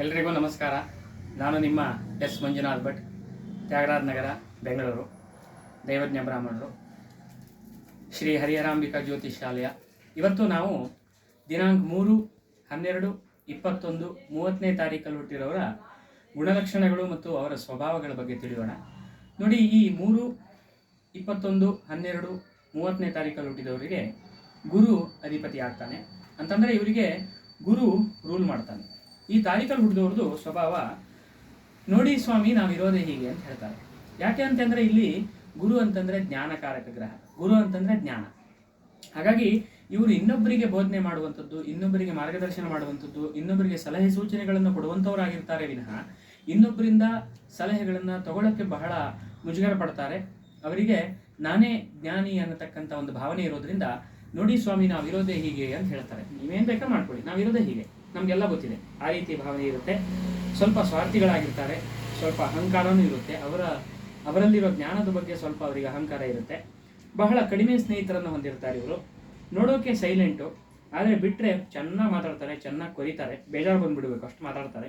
ಎಲ್ರಿಗೂ ನಮಸ್ಕಾರ. ನಾನು ನಿಮ್ಮ ಎಸ್ ಮಂಜುನಾಥ್ ಭಟ್, ತ್ಯಾಗರಾಜ ನಗರ, ಬೆಂಗಳೂರು, ದೈವಜ್ಞ ಬ್ರಾಹ್ಮಣರು. ಶ್ರೀ ಹರಿಹರಾಂಬಿಕಾ ಜ್ಯೋತಿಷಾಲಯ ಇವತ್ತು ನಾವು ದಿನಾಂಕ ಮೂರು, ಹನ್ನೆರಡು, ಇಪ್ಪತ್ತೊಂದು, ಮೂವತ್ತನೇ ತಾರೀಕಲ್ಲಿ ಹುಟ್ಟಿರೋರ ಗುಣಲಕ್ಷಣಗಳು ಮತ್ತು ಅವರ ಸ್ವಭಾವಗಳ ಬಗ್ಗೆ ತಿಳಿಯೋಣ. ನೋಡಿ, ಈ ಮೂರು, ಇಪ್ಪತ್ತೊಂದು, ಹನ್ನೆರಡು, ಮೂವತ್ತನೇ ತಾರೀಕಲ್ಲಿ ಹುಟ್ಟಿದವರಿಗೆ ಗುರು ಅಧಿಪತಿ ಆಗ್ತಾನೆ. ಅಂತಂದರೆ ಇವರಿಗೆ ಗುರು ರೂಲ್ ಮಾಡ್ತಾನೆ. ಈ ತಾರೀಕಲ್ಲಿ ಹುಟ್ಟಿದವ್ರದ್ದು ಸ್ವಭಾವ ನೋಡಿ ಸ್ವಾಮಿ ನಾವು ನಾವಿರೋದೇ ಹೀಗೆ ಅಂತ ಹೇಳ್ತಾರೆ. ಯಾಕೆ ಅಂತಂದ್ರೆ ಇಲ್ಲಿ ಗುರು ಅಂತಂದ್ರೆ ಜ್ಞಾನಕಾರಕ ಗ್ರಹ, ಗುರು ಅಂತಂದ್ರೆ ಜ್ಞಾನ. ಹಾಗಾಗಿ ಇವರು ಇನ್ನೊಬ್ಬರಿಗೆ ಬೋಧನೆ ಮಾಡುವಂಥದ್ದು ಇನ್ನೊಬ್ಬರಿಗೆ ಮಾರ್ಗದರ್ಶನ ಮಾಡುವಂಥದ್ದು ಇನ್ನೊಬ್ಬರಿಗೆ ಸಲಹೆ ಸೂಚನೆಗಳನ್ನು ಕೊಡುವಂಥವರಾಗಿರ್ತಾರೆ ವಿನಃ ಇನ್ನೊಬ್ಬರಿಂದ ಸಲಹೆಗಳನ್ನು ತಗೊಳ್ಳೋಕ್ಕೆ ಬಹಳ ಮುಜುಗರ ಪಡ್ತಾರೆ. ಅವರಿಗೆ ನಾನೇ ಜ್ಞಾನಿ ಅನ್ನತಕ್ಕಂಥ ಒಂದು ಭಾವನೆ ಇರೋದ್ರಿಂದ ನೋಡಿ ಸ್ವಾಮಿ ನಾವಿರೋದೇ ಹೀಗೆ ಅಂತ ಹೇಳ್ತಾರೆ. ನೀವೇನು ಬೇಕಾ ಮಾಡ್ಕೊಳ್ಳಿ, ನಾವಿರೋದೇ ಹೀಗೆ. ನಮಗೆಲ್ಲ ಗೊತ್ತಿದೆ. ಆ ರೀತಿ ಭಾವನೆ ಇರುತ್ತೆ. ಸ್ವಲ್ಪ ಸ್ವಾರ್ಥಿಗಳಾಗಿರ್ತಾರೆ. ಸ್ವಲ್ಪ ಅಹಂಕಾರವೂ ಇರುತ್ತೆ. ಅವರ, ಅವರಲ್ಲಿರೋ ಜ್ಞಾನದ ಬಗ್ಗೆ ಸ್ವಲ್ಪ ಅವರಿಗೆ ಅಹಂಕಾರ ಇರುತ್ತೆ. ಬಹಳ ಕಡಿಮೆ ಸ್ನೇಹಿತರನ್ನು ಹೊಂದಿರ್ತಾರೆ ಇವರು. ನೋಡೋಕೆ ಸೈಲೆಂಟು. ಆದರೆ ಬಿಟ್ಟರೆ ಚೆನ್ನಾಗಿ ಮಾತಾಡ್ತಾರೆ, ಚೆನ್ನಾಗಿ ಕೊರಿತಾರೆ. ಬೇಜಾರು ಬಂದುಬಿಡ್ಬೇಕು, ಅಷ್ಟು ಮಾತಾಡ್ತಾರೆ.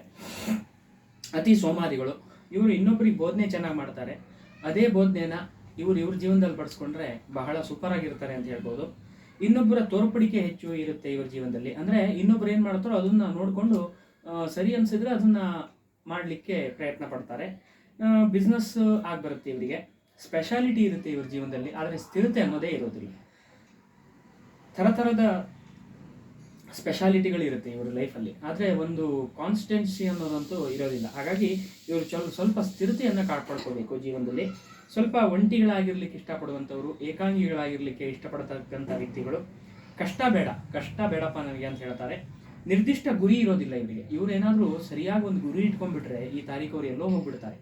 ಅತಿ ಸೋಮಾರಿಗಳು. ಇವರು ಇನ್ನೊಬ್ಬರಿಗೆ ಬೋಧನೆ ಚೆನ್ನಾಗಿ ಮಾಡ್ತಾರೆ. ಅದೇ ಬೋಧನೆನ ಇವರು ಇವ್ರ ಜೀವನದಲ್ಲಿ ಪಡಿಸ್ಕೊಂಡ್ರೆ ಬಹಳ ಸೂಪರ್ ಆಗಿರ್ತಾರೆ ಅಂತ ಹೇಳ್ಬೋದು. ಇನ್ನೊಬ್ಬರ ತೋರ್ಪಡಿಕೆ ಹೆಚ್ಚು ಇರುತ್ತೆ ಇವ್ರ ಜೀವನದಲ್ಲಿ. ಅಂದರೆ ಇನ್ನೊಬ್ರು ಏನು ಮಾಡ್ತಾರೋ ಅದನ್ನ ನೋಡಿಕೊಂಡು ಸರಿ ಅನ್ಸಿದ್ರೆ ಅದನ್ನ ಮಾಡಲಿಕ್ಕೆ ಪ್ರಯತ್ನ ಪಡ್ತಾರೆ. ಬಿಸ್ನೆಸ್ ಆಗಿ ಬರುತ್ತೆ ಇವರಿಗೆ. ಸ್ಪೆಷಾಲಿಟಿ ಇರುತ್ತೆ ಇವ್ರ ಜೀವನದಲ್ಲಿ, ಆದರೆ ಸ್ಥಿರತೆ ಅನ್ನೋದೇ ಇರೋದಿಲ್ಲ. ಥರ ಥರದ ಸ್ಪೆಷಾಲಿಟಿಗಳಿರುತ್ತೆ ಇವ್ರ ಲೈಫಲ್ಲಿ ಆದರೆ ಒಂದು ಕಾನ್ಸ್ಟೆನ್ಸಿ ಅನ್ನೋದಂತೂ ಇರೋದಿಲ್ಲ. ಹಾಗಾಗಿ ಇವರು ಚಲ್ ಸ್ವಲ್ಪ ಸ್ಥಿರತೆಯನ್ನು ಕಾಪಾಡ್ಕೋಬೇಕು ಜೀವನದಲ್ಲಿ. ಸ್ವಲ್ಪ ಒಂಟಿಗಳಾಗಿರ್ಲಿಕ್ಕೆ ಇಷ್ಟಪಡುವಂಥವ್ರು, ಏಕಾಂಗಿಗಳಾಗಿರ್ಲಿಕ್ಕೆ ಇಷ್ಟಪಡತಕ್ಕಂಥ ವ್ಯಕ್ತಿಗಳು. ಕಷ್ಟ ಬೇಡ, ಕಷ್ಟ ಬೇಡಪ್ಪ ನನಗೆ ಅಂತ ಹೇಳ್ತಾರೆ. ನಿರ್ದಿಷ್ಟ ಗುರಿ ಇರೋದಿಲ್ಲ ಇವರಿಗೆ. ಇವರೇನಾದರೂ ಸರಿಯಾಗಿ ಒಂದು ಗುರಿ ಇಟ್ಕೊಂಡ್ಬಿಟ್ರೆ ಈ ತಾರೀಕು ಅವ್ರು ಎಲ್ಲೋ ಹೋಗ್ಬಿಡ್ತಾರೆ.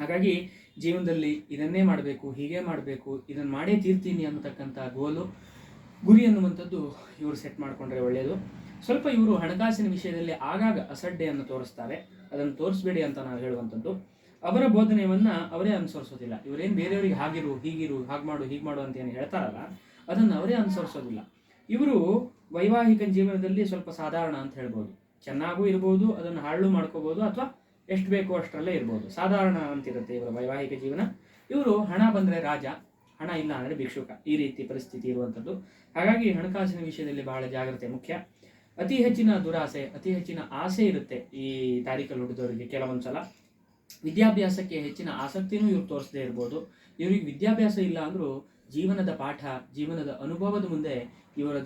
ಹಾಗಾಗಿ ಜೀವನದಲ್ಲಿ ಇದನ್ನೇ ಮಾಡಬೇಕು, ಹೀಗೆ ಮಾಡಬೇಕು ಇದನ್ನು ಮಾಡೇ ತೀರ್ತೀನಿ ಅನ್ನತಕ್ಕಂಥ ಗೋಲು ಗುರಿ ಅನ್ನುವಂಥದ್ದು ಇವರು ಸೆಟ್ ಮಾಡಿಕೊಂಡ್ರೆ ಒಳ್ಳೆಯದು ಸ್ವಲ್ಪ ಇವರು ಹಣಕಾಸಿನ ವಿಷಯದಲ್ಲಿ ಆಗಾಗ ಅಸಡ್ಡೆಯನ್ನು ತೋರಿಸ್ತಾರೆ. ಅದನ್ನು ತೋರಿಸ್ಬೇಡಿ ಅಂತ ನಾವು ಹೇಳುವಂಥದ್ದು. ಅವರ ಬೋಧನೆಯನ್ನ ಅವರೇ ಅನುಸರಿಸೋದಿಲ್ಲ. ಇವರೇನು ಬೇರೆಯವರಿಗೆ ಹಾಗಿರು, ಹೀಗಿರು, ಹಾಗೆ ಮಾಡು, ಹೀಗೆ ಮಾಡು ಅಂತ ಏನು ಹೇಳ್ತಾರಲ್ಲ, ಅದನ್ನು ಅವರೇ ಅನುಸರಿಸೋದಿಲ್ಲ. ಇವರು ವೈವಾಹಿಕ ಜೀವನದಲ್ಲಿ ಸ್ವಲ್ಪ ಸಾಧಾರಣ ಅಂತ ಹೇಳ್ಬೋದು. ಚೆನ್ನಾಗೂ ಇರ್ಬೋದು, ಅದನ್ನು ಹಾಳು ಮಾಡ್ಕೋಬೋದು, ಅಥವಾ ಎಷ್ಟು ಬೇಕೋ ಅಷ್ಟರಲ್ಲೇ ಇರ್ಬೋದು. ಸಾಧಾರಣ ಅಂತಿರುತ್ತೆ ಇವರ ವೈವಾಹಿಕ ಜೀವನ. ಇವರು ಹಣ ಬಂದರೆ ರಾಜ ಹಣ ಇಲ್ಲ ಅಂದರೆ ಭಿಕ್ಷುಕ ಈ ರೀತಿ ಪರಿಸ್ಥಿತಿ ಇರುವಂಥದ್ದು ಹಾಗಾಗಿ ಹಣಕಾಸಿನ ವಿಷಯದಲ್ಲಿ ಬಹಳ ಜಾಗ್ರತೆ ಮುಖ್ಯ. ಅತಿ ಹೆಚ್ಚಿನ ದುರಾಸೆ, ಅತಿ ಹೆಚ್ಚಿನ ಆಸೆ ಇರುತ್ತೆ ಈ ತಾರೀಕಲ್ಲಿ ಹುಟ್ಟಿದವರಿಗೆ ಕೆಲವೊಂದು ಸಲ ವಿದ್ಯಾಭ್ಯಾಸಕ್ಕೆ ಹೆಚ್ಚಿನ ಆಸಕ್ತಿನೂ ಇವ್ರು ತೋರಿಸದೇ ಇರ್ಬೋದು. ಇವರಿಗೆ ವಿದ್ಯಾಭ್ಯಾಸ ಇಲ್ಲ ಅಂದರೂ ಜೀವನದ ಪಾಠ, ಜೀವನದ ಅನುಭವದ ಮುಂದೆ ಇವರ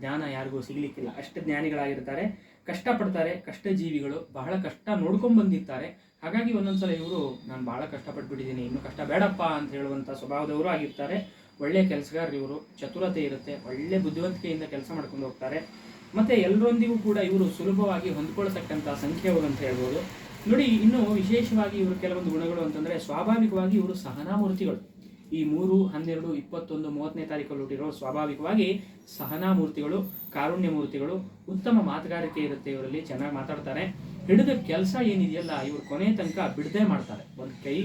ಜ್ಞಾನ ಯಾರಿಗೂ ಸಿಗಲಿಕ್ಕಿಲ್ಲ. ಅಷ್ಟು ಜ್ಞಾನಿಗಳಾಗಿರ್ತಾರೆ, ಕಷ್ಟಪಡ್ತಾರೆ ಕಷ್ಟ ಜೀವಿಗಳು ಬಹಳ ಕಷ್ಟ ನೋಡ್ಕೊಂಡು ಬಂದಿರ್ತಾರೆ. ಹಾಗಾಗಿ ಒಂದೊಂದ್ಸಲ ಇವರು, ನಾನು ಬಹಳ ಕಷ್ಟಪಟ್ಬಿಟ್ಟಿದ್ದೀನಿ ಇನ್ನು ಕಷ್ಟ ಬೇಡಪ್ಪ ಅಂತ ಹೇಳುವಂಥ ಸ್ವಭಾವದವರು ಆಗಿರ್ತಾರೆ. ಒಳ್ಳೆ ಕೆಲಸಗಾರರು ಇವರು, ಚತುರತೆ ಇರುತ್ತೆ. ಒಳ್ಳೆ ಬುದ್ಧಿವಂತಿಕೆಯಿಂದ ಕೆಲಸ ಮಾಡ್ಕೊಂಡು ಹೋಗ್ತಾರೆ. ಮತ್ತೆ ಎಲ್ಲರೊಂದಿಗೂ ಕೂಡ ಇವರು ಸುಲಭವಾಗಿ ಹೊಂದ್ಕೊಳ್ತಕ್ಕಂಥ ಸಂಖ್ಯೆಯವರು ಅಂತ ಹೇಳ್ಬೋದು. ನೋಡಿ, ಇನ್ನು ವಿಶೇಷವಾಗಿ ಇವರು ಕೆಲವೊಂದು ಗುಣಗಳು ಅಂತಂದ್ರೆ, ಸ್ವಾಭಾವಿಕವಾಗಿ ಇವರು ಸಹನಾಮೂರ್ತಿಗಳು. ಈ ಮೂರು, ಹನ್ನೆರಡು, ಇಪ್ಪತ್ತೊಂದು, ಮೂವತ್ತನೇ ತಾರೀಕಲ್ಲಿ ಹುಟ್ಟಿರೋ ಸ್ವಾಭಾವಿಕವಾಗಿ ಸಹನಾ ಮೂರ್ತಿಗಳು ಕಾರುಣ್ಯ ಮೂರ್ತಿಗಳು ಉತ್ತಮ ಮಾತುಗಾರಿಕೆ ಇರುತ್ತೆ ಇವರಲ್ಲಿ, ಚೆನ್ನಾಗಿ ಮಾತಾಡ್ತಾರೆ. ಹಿಡಿದ ಕೆಲಸ ಏನಿದೆಯಲ್ಲ, ಇವ್ರು ಕೊನೆ ತನಕ ಬಿಡದೆ ಮಾಡ್ತಾರೆ. ಒಂದು ಕೈ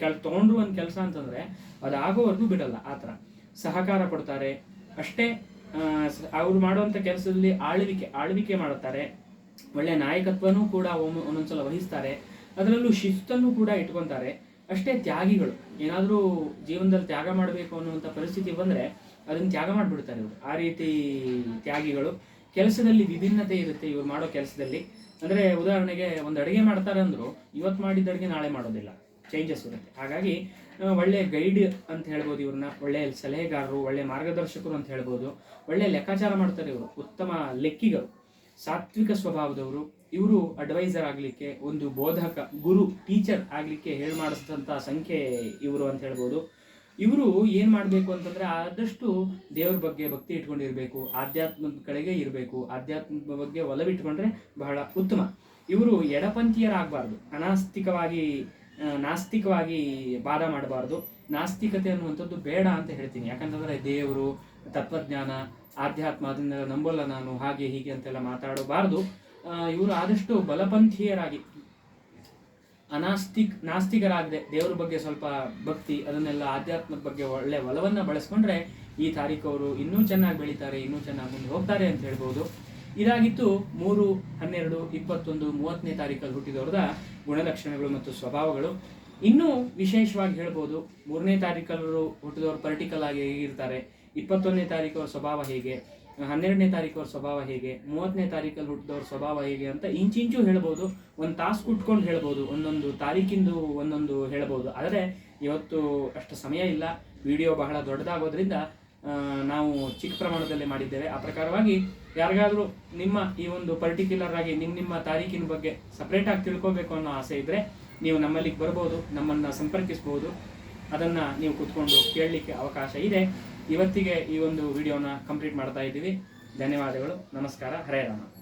ಕೆಲ್, ತಗೊಂಡ್ರು ಒಂದು ಕೆಲಸ ಅಂತಂದ್ರೆ ಅದಾಗೋವರೆಗೂ ಬಿಡಲ್ಲ, ಆ ಥರ. ಸಹಕಾರ ಕೊಡ್ತಾರೆ. ಅಷ್ಟೇ ಅವ್ರು ಮಾಡುವಂಥ ಕೆಲಸದಲ್ಲಿ ಆಳ್ವಿಕೆ ಆಳ್ವಿಕೆ ಮಾಡುತ್ತಾರೆ. ಒಳ್ಳೆ ನಾಯಕತ್ವನೂ ಕೂಡ ಒಂದೊಂದ್ಸಲ ವಹಿಸ್ತಾರೆ. ಅದರಲ್ಲೂ ಶಿಸ್ತನ್ನು ಕೂಡ ಇಟ್ಕೊಂತಾರೆ. ಅಷ್ಟೇ ತ್ಯಾಗಿಗಳು. ಏನಾದರೂ ಜೀವನದಲ್ಲಿ ತ್ಯಾಗ ಮಾಡಬೇಕು ಅನ್ನುವಂಥ ಪರಿಸ್ಥಿತಿ ಬಂದರೆ ಅದನ್ನು ತ್ಯಾಗ ಮಾಡಿಬಿಡ್ತಾರೆ ಇವರು. ಆ ರೀತಿ ತ್ಯಾಗಿಗಳು. ಕೆಲಸದಲ್ಲಿ ವಿಭಿನ್ನತೆ ಇರುತ್ತೆ ಇವ್ರು ಮಾಡೋ ಕೆಲಸದಲ್ಲಿ. ಅಂದರೆ ಉದಾಹರಣೆಗೆ ಒಂದು ಅಡುಗೆ ಮಾಡ್ತಾರೆ ಅಂದ್ರು ಇವತ್ತು ಮಾಡಿದ ಅಡುಗೆ ನಾಳೆ ಮಾಡೋದಿಲ್ಲ ಚೇಂಜಸ್ ಇರುತ್ತೆ. ಹಾಗಾಗಿ ಒಳ್ಳೆ ಗೈಡ್ ಅಂತ ಹೇಳ್ಬೋದು ಇವ್ರನ್ನ, ಒಳ್ಳೆ ಸಲಹೆಗಾರರು, ಒಳ್ಳೆ ಮಾರ್ಗದರ್ಶಕರು ಅಂತ ಹೇಳ್ಬೋದು, ಒಳ್ಳೆ ಲೆಕ್ಕಾಚಾರ ಮಾಡ್ತಾರೆ ಇವರು, ಉತ್ತಮ ಲೆಕ್ಕಿಗರು, ಸಾತ್ವಿಕ ಸ್ವಭಾವದವರು, ಇವರು ಅಡ್ವೈಸರ್ ಆಗಲಿಕ್ಕೆ, ಒಂದು ಬೋಧಕ, ಗುರು ಟೀಚರ್ ಆಗಲಿಕ್ಕೆ ಹೇಳಿ ಮಾಡಿಸಿದಂಥ ಸಂಖ್ಯೆ ಇವರು ಅಂತ ಹೇಳ್ಬೋದು. ಇವರು ಏನು ಮಾಡಬೇಕು ಅಂತಂದ್ರೆ ಆದಷ್ಟು ದೇವ್ರ ಬಗ್ಗೆ ಭಕ್ತಿ ಇಟ್ಕೊಂಡಿರಬೇಕು, ಆಧ್ಯಾತ್ಮದ ಕಡೆಗೆ ಇರಬೇಕು. ಆಧ್ಯಾತ್ಮದ ಬಗ್ಗೆ ಒಲವಿಟ್ಕೊಂಡ್ರೆ ಬಹಳ ಉತ್ತಮ. ಇವರು ಎಡಪಂಥೀಯರಾಗಬಾರ್ದು, ಅನಾಸ್ತಿಕವಾಗಿ ನಾಸ್ತಿಕವಾಗಿ ವಾದ ಮಾಡಬಾರ್ದು. ನಾಸ್ತಿಕತೆ ಅನ್ನುವಂಥದ್ದು ಬೇಡ ಅಂತ ಹೇಳ್ತೀನಿ. ಯಾಕಂತಂದರೆ ದೇವರು, ತತ್ವಜ್ಞಾನ, ಆಧ್ಯಾತ್ಮ, ಅದನ್ನೆಲ್ಲ ನಂಬಲ್ಲ ನಾನು, ಹಾಗೆ ಹೀಗೆ ಅಂತೆಲ್ಲ ಮಾತಾಡಬಾರ್ದು. ಇವರು ಆದಷ್ಟು ಬಲಪಂಥೀಯರಾಗಿ ಅನಾಸ್ತಿಕ್, ನಾಸ್ತಿಕರಾಗದೆ ದೇವರ ಬಗ್ಗೆ ಸ್ವಲ್ಪ ಭಕ್ತಿ, ಅದನ್ನೆಲ್ಲ ಆಧ್ಯಾತ್ಮದ ಬಗ್ಗೆ ಒಳ್ಳೆ ಒಲವನ್ನ ಬಳಸ್ಕೊಂಡ್ರೆ ಈ ತಾರೀಕು ಅವರು ಇನ್ನೂ ಚೆನ್ನಾಗಿ ಬೆಳೀತಾರೆ, ಇನ್ನೂ ಚೆನ್ನಾಗಿ ಮುಂದೆ ಹೋಗ್ತಾರೆ ಅಂತ ಹೇಳ್ಬೋದು. ಇದಾಗಿತ್ತು ಮೂರು, ಹನ್ನೆರಡು, ಇಪ್ಪತ್ತೊಂದು, ಮೂವತ್ತನೇ ತಾರೀಕಲ್ಲಿ ಹುಟ್ಟಿದವ್ರದ ಗುಣಲಕ್ಷಣಗಳು ಮತ್ತು ಸ್ವಭಾವಗಳು. ಇನ್ನೂ ವಿಶೇಷವಾಗಿ ಹೇಳ್ಬೋದು, ಮೂರನೇ ತಾರೀಕಲ್ಲರು ಹುಟ್ಟಿದವರು ಪರ್ಟಿಕಲ್ ಆಗಿ ಹೇಗಿರ್ತಾರೆ, ಇಪ್ಪತ್ತೊಂದನೇ ತಾರೀಕು ಸ್ವಭಾವ ಹೇಗೆ ಹನ್ನೆರಡನೇ ತಾರೀಕು ಸ್ವಭಾವ ಹೇಗೆ, ಮೂವತ್ತನೇ ತಾರೀಕಲ್ಲಿ ಹುಟ್ಟಿದವ್ರ ಸ್ವಭಾವ ಹೇಗೆ ಅಂತ ಇಂಚಿಂಚು ಹೇಳ್ಬೋದು, ಒಂದು ತಾಸು ಕುಟ್ಕೊಂಡು ಹೇಳ್ಬೋದು, ಒಂದೊಂದು ತಾರೀಕಿಂದು ಒಂದೊಂದು ಹೇಳ್ಬೋದು. ಆದರೆ ಇವತ್ತು ಅಷ್ಟು ಸಮಯ ಇಲ್ಲ, ವಿಡಿಯೋ ಬಹಳ ದೊಡ್ಡದಾಗೋದ್ರಿಂದ ನಾವು ಚಿಕ್ಕ ಪ್ರಮಾಣದಲ್ಲಿ ಮಾಡಿದ್ದೇವೆ. ಆ ಪ್ರಕಾರವಾಗಿ ಯಾರಿಗಾದರೂ ನಿಮ್ಮ ಈ ಒಂದು ಪರ್ಟಿಕ್ಯುಲರ್ ಆಗಿ ನಿಮ್ಮ ನಿಮ್ಮ ತಾರೀಕಿನ ಬಗ್ಗೆ ಸಪ್ರೇಟಾಗಿ ತಿಳ್ಕೊಬೇಕು ಅನ್ನೋ ಆಸೆ ಇದ್ದರೆ ನೀವು ನಮ್ಮಲ್ಲಿಗೆ ಬರ್ಬೋದು, ನಮ್ಮನ್ನು ಸಂಪರ್ಕಿಸ್ಬೋದು. ಅದನ್ನು ನೀವು ಕೂತ್ಕೊಂಡು ಕೇಳಲಿಕ್ಕೆ ಅವಕಾಶ ಇದೆ. ಇವತ್ತಿಗೆ ಈ ಒಂದು ವಿಡಿಯೋನ ಕಂಪ್ಲೀಟ್ ಮಾಡ್ತಾ ಇದ್ದೀವಿ. ಧನ್ಯವಾದಗಳು. ನಮಸ್ಕಾರ. ಹರೇ ರಾಮ.